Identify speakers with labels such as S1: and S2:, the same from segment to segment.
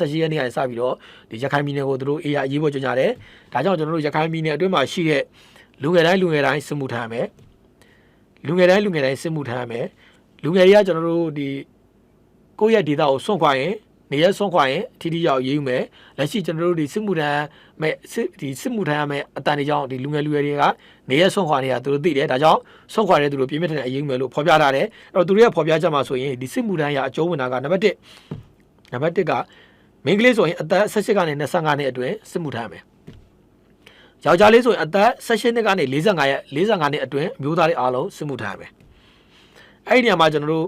S1: ဆက်ရှိရက်နေ့ကနေစပြီးတော့ဒီရခိုင်ပြည်နယ်ကိုသူတို့အေးရအရေးပေါ်ကြေညာတယ်ဒါကြောင့်ကျွန်တော်တို့ရခိုင်ပြည်နယ်အတွင်းမှာရှိတဲ့လူငယ်တိုင်းလူငယ်တိုင်းစစ်မှုထမ်းရမယ်လူငယ်တိုင်းလူငယ်တိုင်းစစ်မှုထမ်းရမယ်လူငယ်တွေကကျွန်တော်တို့ဒီကိုယ့်ရဲ့ဒေတာကိုစွန့်ခွာရင်နေရစွန့်ခွာရင်အထီးထီးရောက်ရေးယူမယ်လက်ရှိကျွန်တော်တို့ဒီစစ်မှုထမ်းမဲ့စစ်ဒီစစ်မှုထမ်းရမယ်အတန်တွေကြောင့်ဒီလူငယ်လူငယ်တွေကနေရစွန့်ခွာနေတာသူတို့သိတယ်ဒါကြောင့်စွန့်ခွာတဲ့သူတို့ပြင်းပြထန်တဲ့အရေးယူမယ်လို့ဖော်ပြထားတယ်အဲ့တော့သူတို့ရဲ့ဖော်ပြချက်မှာဆိုရင်ဒီစစ်မှုထမ်းရအကျုံးဝင်တာကနံပါတ်1နံပါတ်1က မင်းကလေးဆိုရင်အသက်18ကနေ25နှစ်အတွင်းစစ်မှုထမ်းရမယ်ယောက်ျားလေးဆိုရင်အသက်18နှစ်ကနေ45ရက်45နှစ်အတွင်းအမျိုးသားတွေအားလုံးစစ်မှုထမ်းရမယ်အဲ့ဒီနေရာမှာကျွန်တော်တို့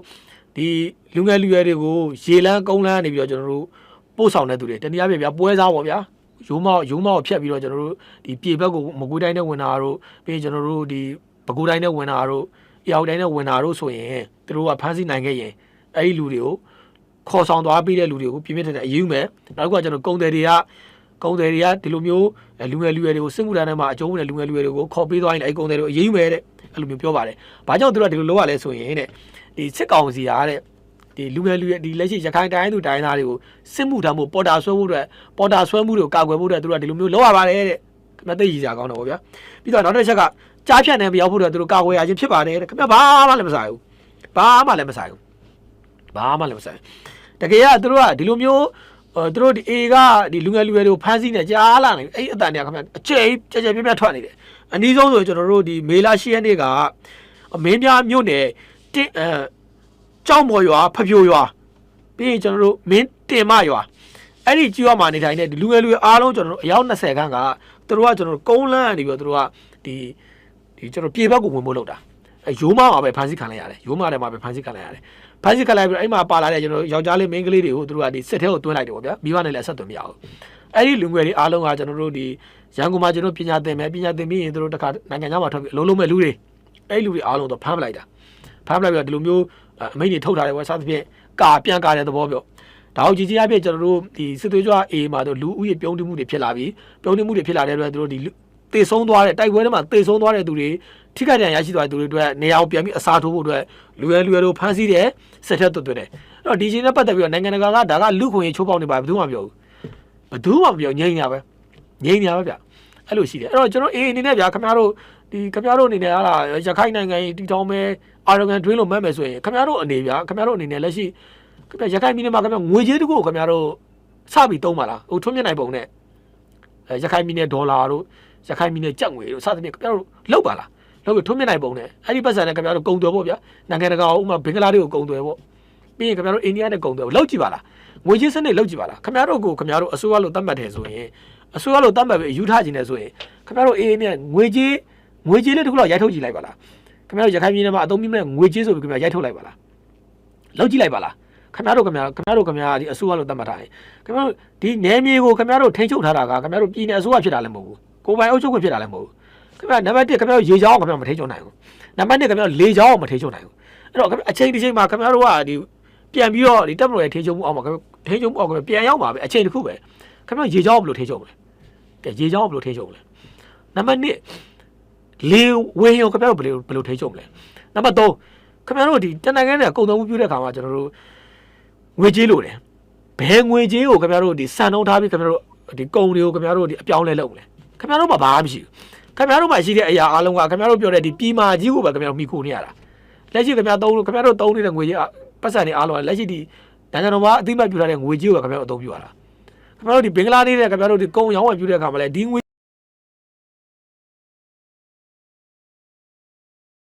S1: ဒီလူငယ်လူရွယ်တွေကိုရေလန်းကုန်းလန်းနေပြီးတော့ကျွန်တော်တို့ပို့ဆောင်တဲ့သူတွေတနည်းအားဖြင့်ဗျာပွဲစားပေါ့ဗျာရိုးမောက်ရိုးမောက်ကိုဖြတ်ပြီးတော့ကျွန်တော်တို့ဒီပြေဘက်ကိုမကွေးတိုင်းနဲ့ဝင်တာတို့ပြီးရင်ကျွန်တော်တို့ဒီပဲခူးတိုင်းနဲ့ဝင်တာတို့အရောက်တိုင်းနဲ့ဝင်တာတို့ဆိုရင်သူတို့ကဖမ်းဆီးနိုင်ခဲ့ရင်အဲ့ဒီလူတွေကို ခေါ်ဆောင်သွားပေးတဲ့လူတွေကိုပြင်းပြင်းထန်ထန်အရေးယူမယ်နောက်ကကျွန်တော်ကုံတယ်တွေကကုံတယ်တွေကဒီလိုမျိုးအဲလူငယ်လူရွယ်တွေကိုစစ်မှုထမ်းထဲမှာအကျုံးဝင်တဲ့လူငယ်လူရွယ်တွေကိုခေါ်ပေးသွားရင်အဲ့ဒီကုံတယ်တွေကိုအရေးယူမယ်တဲ့အဲ့လိုမျိုးပြောပါတယ်။ဘာကြောင့်သူတို့ကဒီလိုလုပ်ရလဲဆိုရင်တဲ့ဒီစစ်ကောင်စီအားတဲ့ဒီလူငယ်လူရွယ်ဒီလက်ရှိရခိုင်တိုင်းသူတိုင်းသားတွေကိုစစ်မှုထမ်းဖို့ပေါ်တာဆွဲဖို့အတွက်ပေါ်တာဆွဲမှုတွေကိုကာကွယ်ဖို့အတွက်သူတို့ကဒီလိုမျိုးလုပ်ရပါတယ်တဲ့။ခင်ဗျသိရကြကောင်းတော့ဗောဗျာ။ပြီးတော့နောက်တစ်ချက်ကကြားဖြတ်နေမရောက်ဖို့အတွက်သူတို့ကာကွယ်ရခြင်းဖြစ်ပါတယ်တဲ့ခင်ဗျဘာမှလည်းမဆိုင်ဘူး။ဘာမှလည်းမဆိုင်ဘူး။ ဘာမှလည်းမဆိုင်ဘူး။တကယ်ကသူတို့ကဒီလိုမျိုးအဲသူတို့ဒီအေကဒီလူငယ်လူရွယ်တွေကိုဖမ်းဆီးနေကြားလာနေအဲ့အတန်တွေကခင်ဗျအကျဲကြကြပြပြထွက်နေတယ်အနည်းဆုံးဆိုရင်ကျွန်တော်တို့ဒီမေလာရှိရက်နေ့ကအမင်းများမြို့နယ်တစ်အဲကြောက်မော်ရွာဖပြိုရွာပြီးရင်ကျွန်တော်တို့မင်းတင်မရွာအဲ့ဒီကြီးရွာမှာနေထိုင်တဲ့ဒီလူငယ်လူရွယ်အားလုံးကျွန်တော်တို့အယောက်20ခန်းကသူတို့ကကျွန်တော်တို့ကုန်းလန်းနေပြီးတော့သူတို့ကဒီဒီကျွန်တော်ပြေဘက်ကိုဝင်ဖို့လုပ်တာအဲရိုးမမှာပဲဖမ်းဆီးခံလိုက်ရတယ်ရိုးမထဲမှာပဲဖမ်းဆီးခံလိုက်ရတယ် ဖမ်းဆီးခံလိုက်ပြီးတော့အဲ့မှာပါလာတဲ့ကျွန်တော်တို့ယောက်ျားလေးမိန်းကလေးတွေကိုသူတို့ကဒီစစ်ထဲကိုတွင်းလိုက်တယ်ပေါ့ဗျာမိဘနဲ့လည်းဆက်သွင်းမရဘူးအဲ့ဒီလူငယ်တွေအားလုံးကကျွန်တော်တို့ဒီရန်ကုန်မှာကျွန်တော်ပညာသင်မယ်ပညာသင်ပြီးရင်သူတို့တခါနိုင်ငံခြားမှာထွက်ပြီးအလုံးလုံးမဲ့လူတွေအဲ့ဒီလူတွေအားလုံးတော့ဖမ်းပလိုက်တာဖမ်းပလိုက်ပြီးတော့ဒီလိုမျိုးအမိန့်တွေထုတ်ထားတယ်ပေါ့စသဖြင့်ကာပြန်ကာတဲ့သဘောပြောဒါအောင်ကြည်ကြီးအပြည့်ကျွန်တော်တို့ဒီစစ်သွေးကြွအေးမှာတို့လူဦးရေပြုံးတိမှုတွေဖြစ်လာပြီးပြုံးတိမှုတွေဖြစ်လာတဲ့အတွက်တို့ဒီ တေဆုံးသွားတဲ့တိုက်ပွဲထဲမှာတေဆုံးသွားတဲ့သူတွေထိခိုက်ဒဏ်ရာရရှိသွားတဲ့သူတွေအတွက်နေရာကိုပြန်ပြီးအစားထိုးဖို့အတွက်လူရဲလူရဲတို့ဖမ်းဆီးတယ်ဆက်ထက်သွတ်သွတ်တယ်အဲ့တော့ဒီချိန်နဲ့ပတ်သက်ပြီးတော့နိုင်ငံတကာကဒါကလူခွင့်ရေးချိုးပေါက်နေပါဘယ်သူမှမပြောဘူးဘယ်သူမှမပြောငြိမ်းညာပဲငြိမ်းညာပဲဗျအဲ့လိုရှိတယ်အဲ့တော့ကျွန်တော်အေးအနေနဲ့ဗျာခင်ဗျားတို့ဒီခင်ဗျားတို့အနေနဲ့ဟာလားရခိုင်နိုင်ငံကြီးတီထောင်မဲ့အာရဂန်တွင်းလို့မှတ်မယ်ဆိုရင်ခင်ဗျားတို့အနေဗျာခင်ဗျားတို့အနေနဲ့လက်ရှိခင်ဗျာရခိုင်ပြည်နယ်မှာခင်ဗျာငွေကြေးတကူကိုခင်ဗျားတို့စပြီးသုံးပါလားဟိုထွန်းမြတ်နိုင်ပုံနဲ့အဲရခိုင်ပြည်နယ်ဒေါ်လာတို့ ရခိုင်ပြည်နယ်ကြက်ငွေတို့စသဖြင့်ခင်ဗျားတို့လောက်ပါလားလောက်ပြီးထွန်းမြတ်နိုင်ပုံနဲ့အဲ့ဒီပတ်စံနဲ့ခင်ဗျားတို့ကုံသွယ်ဖို့ဗျာနိုင်ငံတကာဥမာဘင်္ဂလားဒေ့ရှ်ကိုကုံသွယ်ဖို့ပြီးရင်ခင်ဗျားတို့အိန္ဒိယနဲ့ကုံသွယ်ဖို့လောက်ကြည့်ပါလားငွေကြေးစနစ်လောက်ကြည့်ပါလားခင်ဗျားတို့ကိုခင်ဗျားတို့အစိုးရလို့သတ်မှတ်တယ်ဆိုရင်အစိုးရလို့သတ်မှတ်ပြီးယူထားခြင်းနဲ့ဆိုရင်ခင်ဗျားတို့အေးနဲ့ငွေကြေးငွေကြေးလေးတစ်ခုလောက်ရိုက်ထုတ်ကြည့်လိုက်ပါလားခင်ဗျားတို့ရခိုင်ပြည်နယ်မှာအသုံးပြုမဲ့ငွေကြေးဆိုပြီးခင်ဗျာရိုက်ထုတ်လိုက်ပါလားလောက်ကြည့်လိုက်ပါလားခင်ဗျားတို့ခင်ဗျာခင်ဗျားတို့ခင်ဗျာဒီအစိုးရလို့သတ်မှတ်ထားရင်ခင်ဗျားတို့ဒီနယ်မြေကိုခင်ဗျားတို့ထိန်းချုပ်ထားတာကခင်ဗျားတို့ပြည်နယ်အစိုးရဖြစ်တာလည်းမဟုတ်ဘူး ကိုယ်ပိုင်အုပ်ချုပ်ခွင့်ဖြစ်တာလည်းမဟုတ်ဘူးခင်ဗျာနံပါတ်1ခင်ဗျားတို့ရေချောင်းခင်ဗျားမထိန်းချုပ်နိုင်ဘူးနံပါတ်2ခင်ဗျားတို့လေချောင်းမထိန်းချုပ်နိုင်ဘူးအဲ့တော့ခင်ဗျာအချိန်တစ်ချိန်မှာခင်ဗျားတို့ကဒီပြန်ပြီးတော့ဒီတပ်မတော်ရဲ့ထိန်းချုပ်မှုအောက်မှာခင်ဗျာထိန်းချုပ်မှုအောက်ကပြန်ရောက်ပါပဲအချိန်တစ်ခုပဲခင်ဗျားရေချောင်းဘယ်လိုထိန်းချုပ်မလဲကဲရေချောင်းဘယ်လိုထိန်းချုပ်မလဲနံပါတ်2လေဝင်းရောခင်ဗျားတို့ဘယ်လိုဘယ်လိုထိန်းချုပ်မလဲနံပါတ်3ခင်ဗျားတို့ဒီတနင်္ဂနွေနဲ့ကုန်သွယ်မှုပြုတဲ့ခါမှာကျွန်တော်တို့ငွေကြေးလိုတယ်ဘယ်ငွေကြေးကိုခင်ဗျားတို့ဒီစံနှုန်းထားပြီးခင်ဗျားတို့ဒီကုန်တွေကိုခင်ဗျားတို့ဒီအပြောင်းလဲလုပ်မလဲ ခင်ဗျားတို့မှာဘာမှမရှိဘူးခင်ဗျားတို့မှာရှိတဲ့အရာအလုံးကခင်ဗျားတို့ပြောတဲ့ဒီပြည်မာကြီးကိုပဲခင်ဗျားတို့မိခိုနေရတာလက်ရှိခင်ဗျားသုံးလို့ခင်ဗျားတို့သုံးနေတဲ့ငွေကြေးပတ်စံတွေအားလုံးကလက်ရှိဒီဒဏ်ကြံတော်မှာအသိမှတ်ပြုထားတဲ့ငွေကြေးကိုခင်ဗျားတို့အသုံးပြုရတာခင်ဗျားတို့ဒီဘင်္ဂလားဒေ့ရှ်နဲ့ခင်ဗျားတို့ဒီကုန်ရောင်းဝယ်ပြုတဲ့အခါမှာလည်းဒီငွေ